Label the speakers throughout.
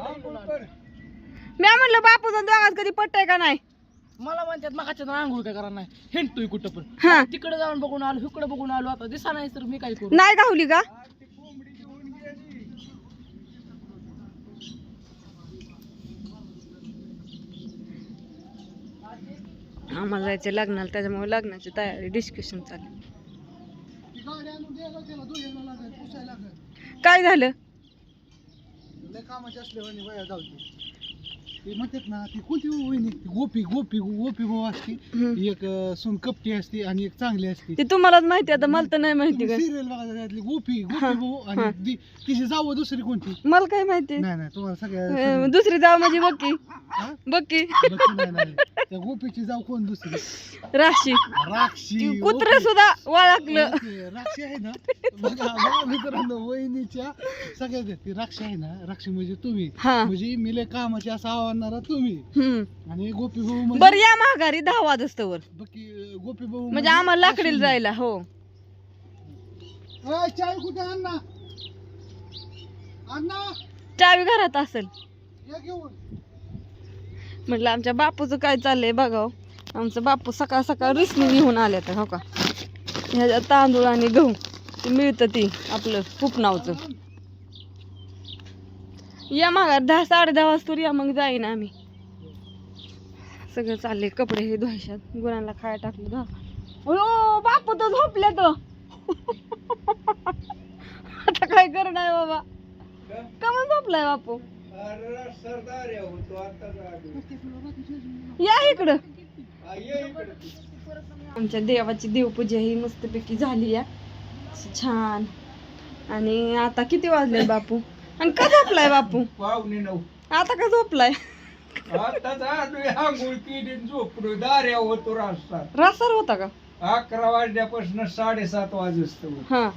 Speaker 1: मी म्हणलं बापूचं दोघात कधी पटतंय का नाही?
Speaker 2: मला म्हणतात मगाच्या आंघोळ काय करा नाही. हिंडतोय कुठं पण.
Speaker 1: हा.
Speaker 2: तिकडे जाऊन बघून आलो इकडे बघून आलो. आता दिसा नाही तर मी काय करू?
Speaker 1: नाही गावली का? आम्हाला जायचं लग्नाला त्याच्यामुळे लग्नाची तयारी डिस्कशन चालू. काय झालं?
Speaker 2: कामाचे असले वया जाऊ ते म्हणतात ना ती कोणती वहिनी? ती गोपी गोपी गोपी भाऊ असते. एक अं, सून कपटी असते आणि एक चांगली असते.
Speaker 1: ते तुम्हालाच माहिती आता मला तर नाही माहिती का
Speaker 2: सिरियल बघा त्यातली गोपी गोपी भाऊ
Speaker 1: हा.
Speaker 2: आणि ती- तिची जावं दुसरी कोणती?
Speaker 1: मला काय माहिती.
Speaker 2: नाही नाही तुम्हाला सगळ्या
Speaker 1: अं, दुसरी जाव माझी बक्की
Speaker 2: हा?
Speaker 1: बक्की
Speaker 2: बघ, नाही, नाही. त्या गोपीची जाव कोण दुसरी?
Speaker 1: राशी
Speaker 2: राक्षी
Speaker 1: कुत्र सुद्धा वळखलं
Speaker 2: ओके, राक्षी आहे ना? बघा बघा मित्रांनो वहिनीच्या सगळ्यात. ती राक्षी आहे ना? राक्षी म्हणजे तुम्ही.
Speaker 1: हा.
Speaker 2: म्हणजे मिले कामाचे असं आवडणारा तुम्ही.
Speaker 1: हम्म.
Speaker 2: आणि गोपी भाऊ म्हणजे
Speaker 1: बर या महागारी दहा वाजस्तवर
Speaker 2: बाकी गोपी भाऊ
Speaker 1: म्हणजे आम्हाला लाकडीला जायला हो.
Speaker 2: अय, चाय कुठे अण्णा? अण्णा?
Speaker 1: चावी घरात असेल.
Speaker 2: या घेऊन.
Speaker 1: म्हटलं आमच्या बापूचं काय चाललंय बघाव. आमचं बापू सकाळ सकाळ रिसनी घेऊन आले तर हो का? ह्याच्यात तांदूळ आणि गहू ते मिळतं ती आपलं पुपनावचं या माघार दहा साडे दहा वाजता या मग जाईन आम्ही. सगळं चाललंय कपडे हे धुवायच्यात. गुरांना खाया टाकलं अयो बापू तर झोपले तर आता काय करणार बाबा? कमन झोपलाय बापू? या इकडं. आमच्या देवाची देवपूजा ही मस्तपैकी झाली या. छान. आणि आता किती वाजले बापू? आणि का झोपलाय बापू?
Speaker 3: पाहुणे नऊ.
Speaker 1: आता का झोपलाय? रासार होता का?
Speaker 3: अकरा वाजल्यापासून साडेसात वाजतो
Speaker 1: हा.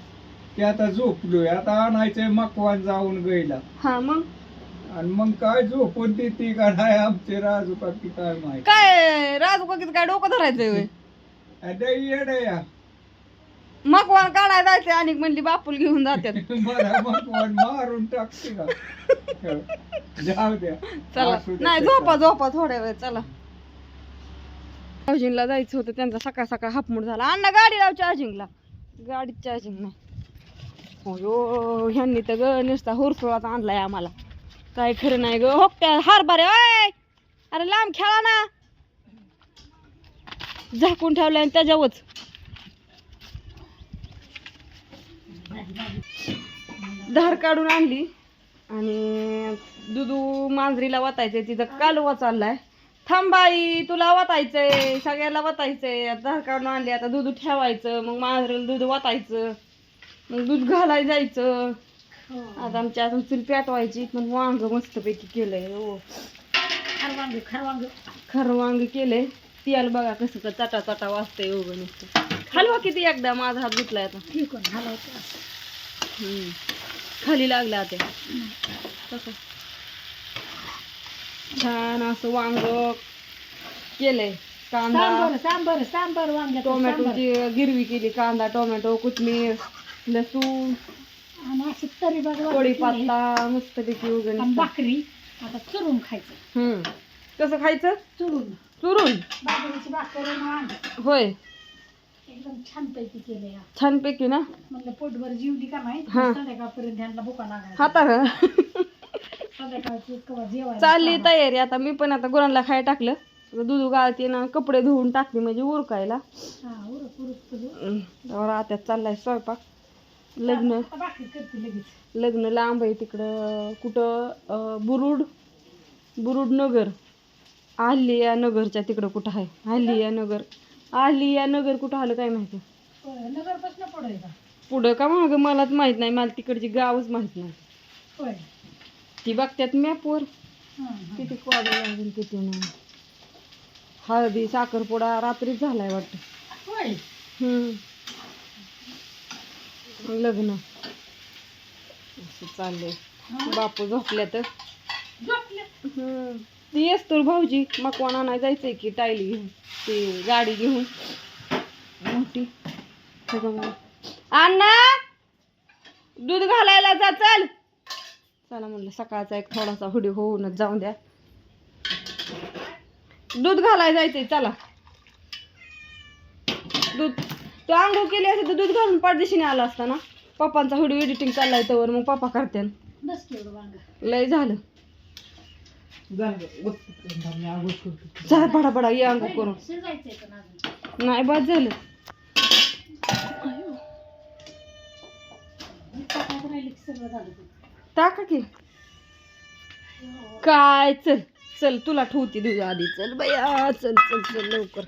Speaker 3: ते आता झोपलोय. आता आणायचंय मकवान जाऊन गईला.
Speaker 1: हा मग?
Speaker 3: आणि मग काय झोपून देते का नाही? आमचे राजू का काय माहिती?
Speaker 1: काय राजू काकीचं काय डोकं धरायचंय होय?
Speaker 3: अरे येड या.
Speaker 1: मग वाण काढायला जायचंय आणि म्हणली बापूल घेऊन जात्यात.
Speaker 3: मला मकवान मारून टाकते का जाऊ द्या.
Speaker 1: चला.
Speaker 3: असू दे
Speaker 1: नाही झोपा. झोपा थोड्या वेळ चला. चार्जिंगला जायचं होतं त्यांचा सकाळ सकाळ हापमूड झाला. अण्णा गाडी लाव चार्जिंगला गाडीत चार्जिंग नाही. हो ह्यांनी तर ग नुसता हुरसुळात आणलाय आम्हाला. काय खरं नाही ग. हो हरभरे हारभारे ओय! अरे लांब खेळा ना. झाकून ठेवलंय आणि त्याच्यावरच. धार काढून आणली. आणि दुधू मांजरीला वाटायचंय तिथं कालवा चाललाय. थांबाई तुला वाटायचंय सगळ्याला वाटायचंय धार काढून आणली. आता दूध ठेवायचं. मग मांजरीला दूध वाटायचं मग दूध घालाय जायचं. आता आमच्या अजून चूल पेटवायची पण वांग मस्तपैकी केलंय हो. खरं वांग केलंय. तेल बघा कसं का चटा चटा वाजतंय उभं नुसतं. हलवा किती एकदा माझा हात धुतलाय आता. हम्म. खाली लागला आता. छान असं वांग केलंय. कांदा
Speaker 2: सांबर सांबर वांग्याचं
Speaker 1: टोमॅटोची गिरवी केली कांदा टोमॅटो कोथमीर लसूण.
Speaker 2: आणि अशी तरी बघा
Speaker 1: कढीपत्ता मस्तपैकी उगण
Speaker 2: भाकरी आता चुरून खायचं.
Speaker 1: हम्म. कसं खायचं?
Speaker 2: चुरून.
Speaker 1: चुरून?
Speaker 2: बाजरीची भाकर आणि वांग
Speaker 1: होय.
Speaker 2: एकदम छान पैकी केले
Speaker 1: छानपैकी ना?
Speaker 2: म्हणलं पोटभर जीवली का नाही?
Speaker 1: हा.
Speaker 2: संध्याकाळपर्यंत ह्यांना भुका लागायचा.
Speaker 1: हाता
Speaker 2: संध्याकाळची कवा जेवायला
Speaker 1: चालली तयारी. आता मी पण आता गुरांना खायला टाकलं. आता दूध गाळते ना कपडे धुवून टाकले म्हणजे उरकायला.
Speaker 2: हा उरक उरक तुझं.
Speaker 1: हम्म, त्यावर आता चाललाय स्वयंपाक. लग्न. लग्न लांब आहे तिकडं. कुठं? बुरुड. बुरुड नगर. आलिया नगरच्या तिकडं कुठं आहे? आलिया नगर. आलिया नगर कुठं आलं काय माहिती?
Speaker 2: नगरपासून पुढे का?
Speaker 1: पुढं का मागं? मलाच माहीत नाही. मला तिकडची गावच माहीत नाही. ती बघत्यात मॅपवर. किती वाजले अजून किती नाही. हळदी साखरपुडा रात्रीच झालाय वाटतं. लग्न. असं चाललंय. बापू झोपल्या तर ती येस तर भाऊजी मकवान आणाय जायचंय की टायली घेऊन? ती गाडी घेऊन. मोठी. अण्णा! दूध घालायला जा चल. चला म्हणलं सकाळचा एक थोडासा व्हिडिओ होऊनच जाऊन द्या. दूध घालायला जायचंय चला. दूध तू आंघोळ केली असेल तर दूध घालून पाठदिशीने आला असता ना? पप्पांचा व्हिडिओ एडिटिंग चाललाय तर मग पप्पा करते लय झालं. चला बडा बडा ये आंघोळ करून. नाही बाद झालं. टाका की. काय चल चल तुला ठेवते तुझ्या आधी. चल बया चल चल चल लवकर.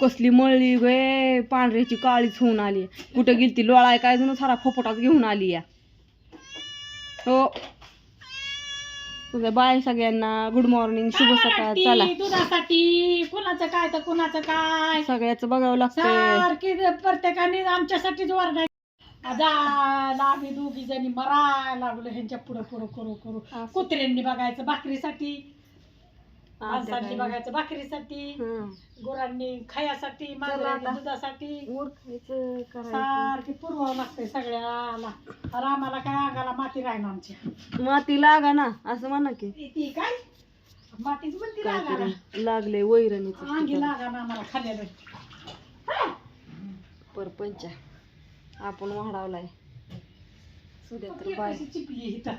Speaker 1: कसली मळली गे पांढऱ्याची काळीच होऊन आली. कुठं गेली ती लोळाय काय जणू सारा फोपटाच घेऊन आली या. हो. तुझ्या बाय सगळ्यांना गुड मॉर्निंग शुभ सकाळ चला.
Speaker 4: दुधासाठी कुणाचं काय तर कुणाचं काय?
Speaker 1: सगळ्याचं बघावं लागतंय.
Speaker 4: सारखी प्रत्येकाने आमच्यासाठीच वरडाय जायला आम्ही दोघी जणी मरायला लागलो ह्यांच्या पुढं पुढं करू करू. कुत्र्यांनी बघायचं भाकरीसाठी.
Speaker 1: आता
Speaker 4: माणसांनी? बघायचं भाकरीसाठी
Speaker 1: हं.
Speaker 4: गुरांनी खायासाठी मांजरांनी
Speaker 1: आता.
Speaker 4: दुधासाठी.
Speaker 1: करायचं.
Speaker 4: सारखी पुरवावं लागतंय सगळ्याला. तर आम्हाला काय अंगाला माती राहणार आमच्या
Speaker 1: माती लागा ना असं म्हणा की.
Speaker 4: ती काय? मातीच म्हणती लागायला
Speaker 1: काहीतरी लागले
Speaker 4: अंगी लागा ना आम्हाला खाल्लेलं
Speaker 1: परपंच आपण वाढवलाय. सुद्या तर बाय.
Speaker 4: कशी चिपली इथं.